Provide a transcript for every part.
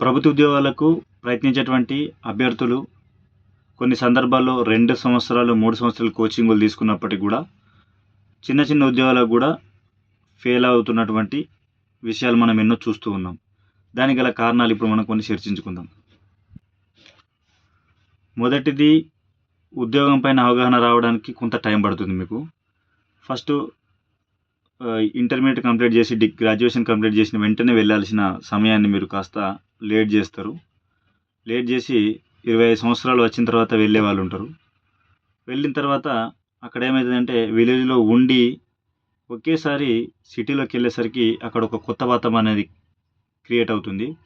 ప్రభుత్వ ఉద్యోగాలకు ప్రయత్నించేటువంటి అభ్యర్థులు కొన్ని సందర్భాల్లో రెండు సంవత్సరాలు మూడు సంవత్సరాలు కోచింగ్లు తీసుకున్నప్పటికీ కూడా చిన్న చిన్న ఉద్యోగాలకు కూడా ఫెయిల్ అవుతున్నటువంటి విషయాలు మనం ఎన్నో చూస్తూ ఉన్నాం. దానికి గల కారణాలు ఇప్పుడు మనం కొన్ని చర్చించుకుందాం. మొదటిది ఉద్యోగం పైన అవగాహన రావడానికి కొంత టైం పడుతుంది మీకు. ఫస్ట్ ఇంటర్మీడియట్ కంప్లీట్ చేసి డి గ్రాడ్యుయేషన్ కంప్లీట్ చేసిన వెంటనే వెళ్ళాల్సిన సమయాన్ని మీరు కాస్త లేట్ చేస్తారు. లేట్ చేసి ఇరవై ఐదు సంవత్సరాలు వచ్చిన తర్వాత వెళ్ళే వాళ్ళు ఉంటారు. వెళ్ళిన తర్వాత అక్కడ ఏమవుతుందంటే విలేజ్లో ఉండి ఒకేసారి సిటీలోకి వెళ్ళేసరికి అక్కడ ఒక కొత్త వాతావరణం అనేది క్రియేట్ అవుతుంది.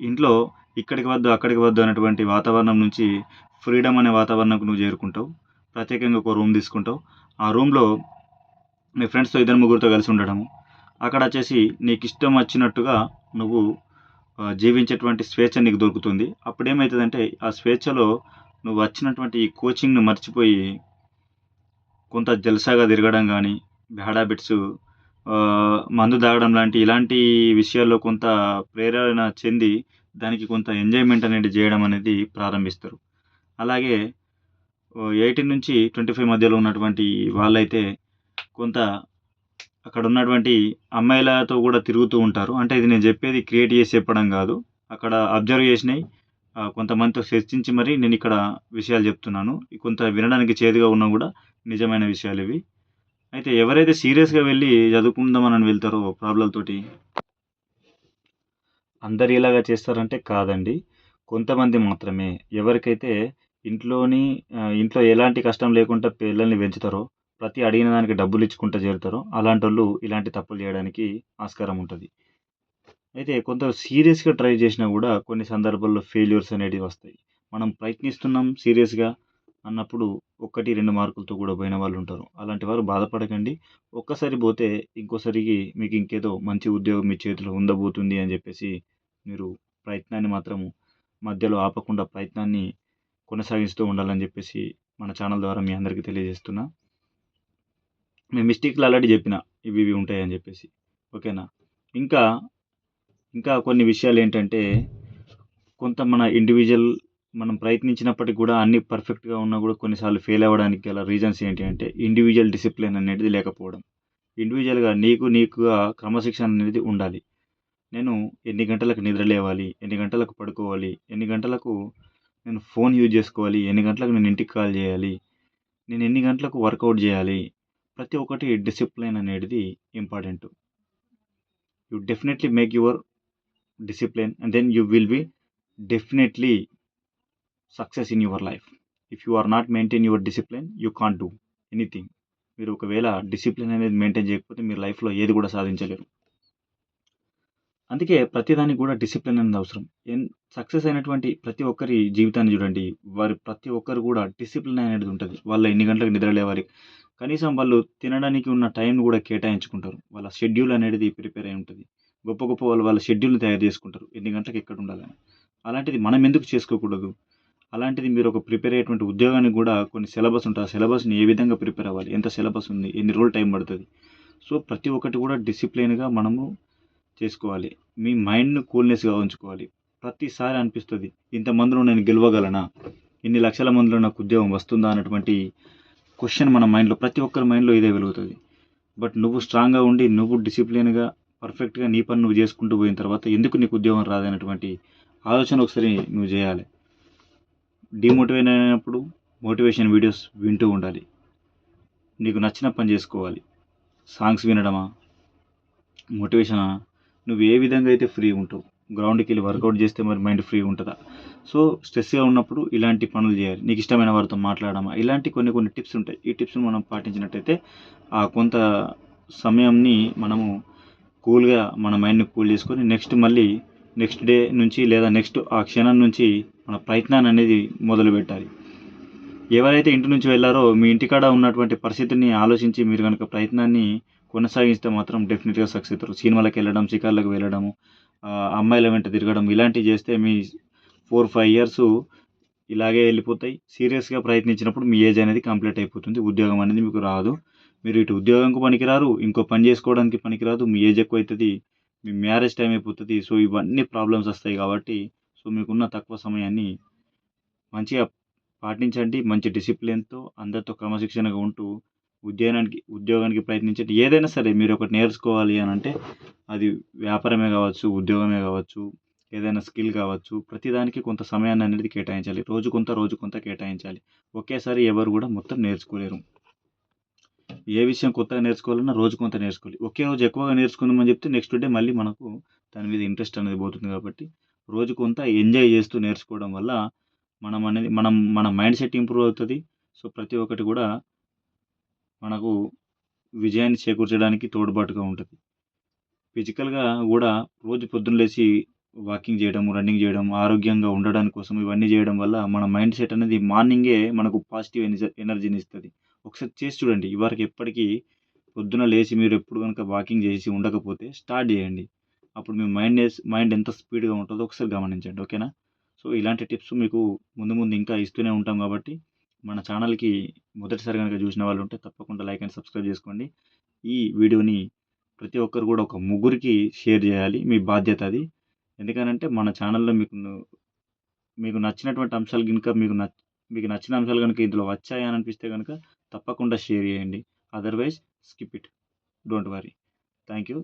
ఇంట్లో ఇక్కడికి వద్దు అక్కడికి వద్దు అనేటువంటి వాతావరణం నుంచి ఫ్రీడమ్ అనే వాతావరణంకు నువ్వు చేరుకుంటావు. ప్రత్యేకంగా ఒక రూమ్ తీసుకుంటావు. ఆ రూమ్లో మీ ఫ్రెండ్స్తో ఇద్దరు ముగ్గురితో కలిసి ఉండడము. అక్కడ వచ్చేసి నీకు ఇష్టం వచ్చినట్టుగా నువ్వు జీవించేటువంటి స్వేచ్ఛ నీకు దొరుకుతుంది. అప్పుడు ఏమవుతుందంటే ఆ స్వేచ్ఛలో నువ్వు వచ్చినటువంటి ఈ కోచింగ్ను మర్చిపోయి కొంత జల్సాగా తిరగడం కానీ బ్యాడ్ హ్యాబిట్స్ మందు తాగడం లాంటి ఇలాంటి విషయాల్లో కొంత ప్రేరణ చెంది దానికి కొంత ఎంజాయ్మెంట్ అనేది చేయడం అనేది ప్రారంభిస్తారు. అలాగే ఎయిటీన్ నుంచి ట్వంటీ ఫైవ్ మధ్యలో ఉన్నటువంటి వాళ్ళైతే కొంత అక్కడ ఉన్నటువంటి అమ్మాయిలతో కూడా తిరుగుతూ ఉంటారు. అంటే ఇది నేను చెప్పేది క్రియేట్ చేసి చెప్పడం కాదు. అక్కడ అబ్జర్వ్ చేసినాయి కొంతమందితో చర్చించి మరి నేను ఇక్కడ విషయాలు చెప్తున్నాను. కొంత వినడానికి చేదుగా ఉన్నా కూడా నిజమైన విషయాలు ఇవి. అయితే ఎవరైతే సీరియస్గా వెళ్ళి చదువుకుందామని వెళ్తారో ప్రాబ్లంతోటి అందరు ఇలాగా చేస్తారంటే కాదండి. కొంతమంది మాత్రమే. ఎవరికైతే ఇంట్లోని ఇంట్లో ఎలాంటి కష్టం లేకుండా పిల్లల్ని పెంచుతారో ప్రతి అడిగిన దానికి డబ్బులు ఇచ్చుకుంటూ చేరుతారో. అలాంటి వాళ్ళు ఇలాంటి తప్పులు చేయడానికి ఆస్కారం ఉంటుంది. అయితే కొంత సీరియస్గా ట్రై చేసినా కూడా కొన్ని సందర్భాల్లో ఫెయిల్యూర్స్ అనేటివి వస్తాయి. మనం ప్రయత్నిస్తున్నాం సీరియస్గా అన్నప్పుడు ఒకటి రెండు మార్కులతో కూడా పోయిన వాళ్ళు ఉంటారు. అలాంటి వారు బాధపడకండి. ఒక్కసారి పోతే ఇంకోసారికి మీకు ఇంకేదో మంచి ఉద్యోగం మీ చేతిలో ఉండబోతుంది అని చెప్పేసి మీరు ప్రయత్నాన్ని మాత్రము మధ్యలో ఆపకుండా ప్రయత్నాన్ని కొనసాగిస్తూ ఉండాలని చెప్పేసి మన ఛానల్ ద్వారా మీ అందరికీ తెలియజేస్తున్నా. నేను మిస్టేక్లు ఆల్రెడీ చెప్పిన. ఇవి ఇవి ఉంటాయని చెప్పేసి. ఓకేనా? ఇంకా ఇంకా కొన్ని విషయాలు ఏంటంటే కొంత మన ఇండివిజువల్ మనం ప్రయత్నించినప్పటికీ కూడా అన్ని పర్ఫెక్ట్గా ఉన్నా కూడా కొన్నిసార్లు ఫెయిల్ అవ్వడానికి గల రీజన్స్ ఏంటి అంటే ఇండివిజువల్ డిసిప్లిన్ అనేది లేకపోవడం. ఇండివిజువల్గా నీకు నీకుగా క్రమశిక్షణ అనేది ఉండాలి. నేను ఎన్ని గంటలకు నిద్ర లేవాలి ఎన్ని గంటలకు పడుకోవాలి ఎన్ని గంటలకు నేను ఫోన్ యూజ్ చేసుకోవాలి ఎన్ని గంటలకు నేను ఇంటికి కాల్ చేయాలి నేను ఎన్ని గంటలకు వర్కౌట్ చేయాలి ప్రతి ఒక్కటి డిసిప్లిన్ అనేది important. You definitely make your discipline and then you will be definitely success in your life. If you are not maintain your discipline you can't do anything. మీరు ఒకవేళ డిసిప్లిన్ అనేది మెయింటైన్ చేయకపోతే మీరు లైఫ్లో ఏది కూడా సాధించలేరు. అందుకే ప్రతిదానికి కూడా డిసిప్లిన్ అనేది అవసరం. ఎన్ సక్సెస్ అయినటువంటి ప్రతి ఒక్కరి జీవితాన్ని చూడండి. వారి ప్రతి ఒక్కరు కూడా డిసిప్లిన్ అనేది ఉంటుంది. వాళ్ళ ఎన్ని గంటలకు నిద్ర లేవాలి? కనీసం వాళ్ళు తినడానికి ఉన్న టైం కూడా కేటాయించుకుంటారు. వాళ్ళ షెడ్యూల్ అనేది ప్రిపేర్ అయి ఉంటుంది. గొప్ప గొప్ప వాళ్ళు వాళ్ళ షెడ్యూల్ని తయారు చేసుకుంటారు. ఎన్ని గంటలకు ఎక్కడ ఉండాలని. అలాంటిది మనం ఎందుకు చేసుకోకూడదు? అలాంటిది మీరు ఒక ప్రిపేర్ అయ్యేటువంటి ఉద్యోగానికి కూడా కొన్ని సిలబస్ ఉంటుంది ఆ సిలబస్ని ఏ విధంగా ప్రిపేర్ అవ్వాలి? ఎంత సిలబస్ ఉంది? ఎన్ని రోజులు టైం పడుతుంది? సో ప్రతి ఒక్కటి కూడా డిసిప్లిన్గా మనము చేసుకోవాలి. మీ మైండ్ను కూల్నెస్గా ఉంచుకోవాలి. ప్రతిసారి అనిపిస్తుంది ఇంతమందిలో నేను గెలవగలనా? ఇన్ని లక్షల మందిలో నాకు ఉద్యోగం వస్తుందా? అన్నటువంటి క్వశ్చన్ మన మైండ్లో ప్రతి ఒక్కరి మైండ్లో ఇదే వెలుగుతుంది. బట్ నువ్వు స్ట్రాంగ్గా ఉండి నువ్వు డిసిప్లిన్గా పర్ఫెక్ట్గా నీ పని నువ్వు చేసుకుంటూ పోయిన తర్వాత ఎందుకు నీకు ఉద్యోగం రాదనేటువంటి ఆలోచన ఒకసారి నువ్వు చేయాలి. డిమోటివేట్ అయినప్పుడు మోటివేషన్ వీడియోస్ వింటూ ఉండాలి. నీకు నచ్చిన పని చేసుకోవాలి. సాంగ్స్ వినడమా? మోటివేషనా నువ్వు ఏ విధంగా అయితే ఫ్రీ ఉంటావు? గ్రౌండ్కి వెళ్ళి వర్కౌట్ చేస్తే మరి మైండ్ ఫ్రీ ఉంటుందా? సో స్ట్రెస్గా ఉన్నప్పుడు ఇలాంటి పనులు చేయాలి. నీకు ఇష్టమైన వారితో మాట్లాడమా? ఇలాంటి కొన్ని కొన్ని టిప్స్ ఉంటాయి. ఈ టిప్స్ని మనం పాటించినట్టయితే ఆ కొంత సమయంని మనము కూల్గా మన మైండ్ని కూల్ చేసుకొని నెక్స్ట్ మళ్ళీ నెక్స్ట్ డే నుంచి లేదా నెక్స్ట్ ఆ క్షణం నుంచి మన ప్రయత్నాన్ని అనేది మొదలు పెట్టాలి. ఎవరైతే ఇంటి నుంచి వెళ్ళారో మీ ఇంటికాడ ఉన్నటువంటి పరిస్థితిని ఆలోచించి మీరు కనుక ప్రయత్నాన్ని కొనసాగిస్తే మాత్రం డెఫినెట్గా సక్సెస్ అవుతారు. సినిమాలకు వెళ్ళడం షికార్లకు వెళ్ళడము అమ్మాయిల వెంట తిరగడం ఇలాంటివి చేస్తే మీ ఫోర్ ఫైవ్ ఇయర్స్ ఇలాగే వెళ్ళిపోతాయి. సీరియస్గా ప్రయత్నించినప్పుడు మీ ఏజ్ అనేది కంప్లీట్ అయిపోతుంది. ఉద్యోగం అనేది మీకు రాదు. మీరు ఇటు ఉద్యోగంకు పనికిరారు ఇంకో పని చేసుకోవడానికి పనికిరాదు. మీ ఏజ్ ఎక్కువ అవుతుంది మీ మ్యారేజ్ టైం అయిపోతుంది. సో ఇవన్నీ ప్రాబ్లమ్స్ వస్తాయి కాబట్టి సో మీకున్న తక్కువ సమయాన్ని మంచిగా పాటించండి. మంచి డిసిప్లిన్తో అందరితో క్రమశిక్షణగా ఉంటూ ఉద్యోగానికి ఉద్యోగానికి ప్రయత్నించండి ఏదైనా సరే మీరు ఒకటి నేర్చుకోవాలి అని అంటే అది వ్యాపారమే కావచ్చు ఉద్యోగమే కావచ్చు ఏదైనా స్కిల్ కావచ్చు ప్రతిదానికి కొంత సమయాన్ని అనేది కేటాయించాలి. రోజు కొంత రోజు కొంత కేటాయించాలి. ఒకేసారి ఎవరు కూడా మొత్తం నేర్చుకోలేరు. ఏ విషయం కొత్తగా నేర్చుకోవాలన్నా రోజు కొంత నేర్చుకోవాలి. ఒకే రోజు ఎక్కువగా నేర్చుకుందామని చెప్తే నెక్స్ట్ డే మళ్ళీ మనకు దాని మీద ఇంట్రెస్ట్ అనేది పోతుంది కాబట్టి రోజు కొంత ఎంజాయ్ చేస్తూ నేర్చుకోవడం వల్ల మనం అనేది మనం మన మైండ్ సెట్ ఇంప్రూవ్ అవుతుంది. సో ప్రతి ఒక్కటి కూడా మనకు విజయాన్ని చేకూర్చడానికి తోడ్పాటుగా ఉంటుంది. ఫిజికల్గా కూడా రోజు పొద్దున్న లేచి వాకింగ్ చేయడం రన్నింగ్ చేయడం ఆరోగ్యంగా ఉండడం కోసం ఇవన్నీ చేయడం వల్ల మన మైండ్ సెట్ అనేది మార్నింగే మనకు పాజిటివ్ ఎనర్జీని ఇస్తుంది. ఒకసారి చేసి చూడండి. ఇవరకు ఎప్పటికీ పొద్దున లేచి మీరు ఎప్పుడు కనుక వాకింగ్ చేసి ఉండకపోతే స్టార్ట్ చేయండి. అప్పుడు మీ మైండ్ మైండ్ ఎంత స్పీడ్గా ఉంటుందో ఒకసారి గమనించండి. ఓకేనా సో ఇలాంటి టిప్స్ మీకు ముందు ముందు ఇంకా ఇస్తూనే ఉంటాం కాబట్టి మన ఛానల్కి మొదటిసారి కనుక చూసిన వాళ్ళు ఉంటే తప్పకుండా లైక్ అండ్ సబ్స్క్రైబ్ చేసుకోండి. ఈ వీడియోని ప్రతి ఒక్కరు కూడా ఒక ముగ్గురికి షేర్ చేయాలి. మీ బాధ్యత అది. ఎందుకనంటే మన ఛానల్లో మీకు మీకు నచ్చినటువంటి అంశాలు కనుక మీకు నచ్చ మీకు నచ్చిన అంశాలు కనుక ఇందులో వచ్చాయి అని అనిపిస్తే కనుక తప్పకుండా షేర్ చేయండి. Otherwise skip it. Don't worry. Thank you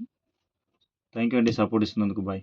thank you అండి. సపోర్ట్ ఇస్తున్నందుకు బాయ్.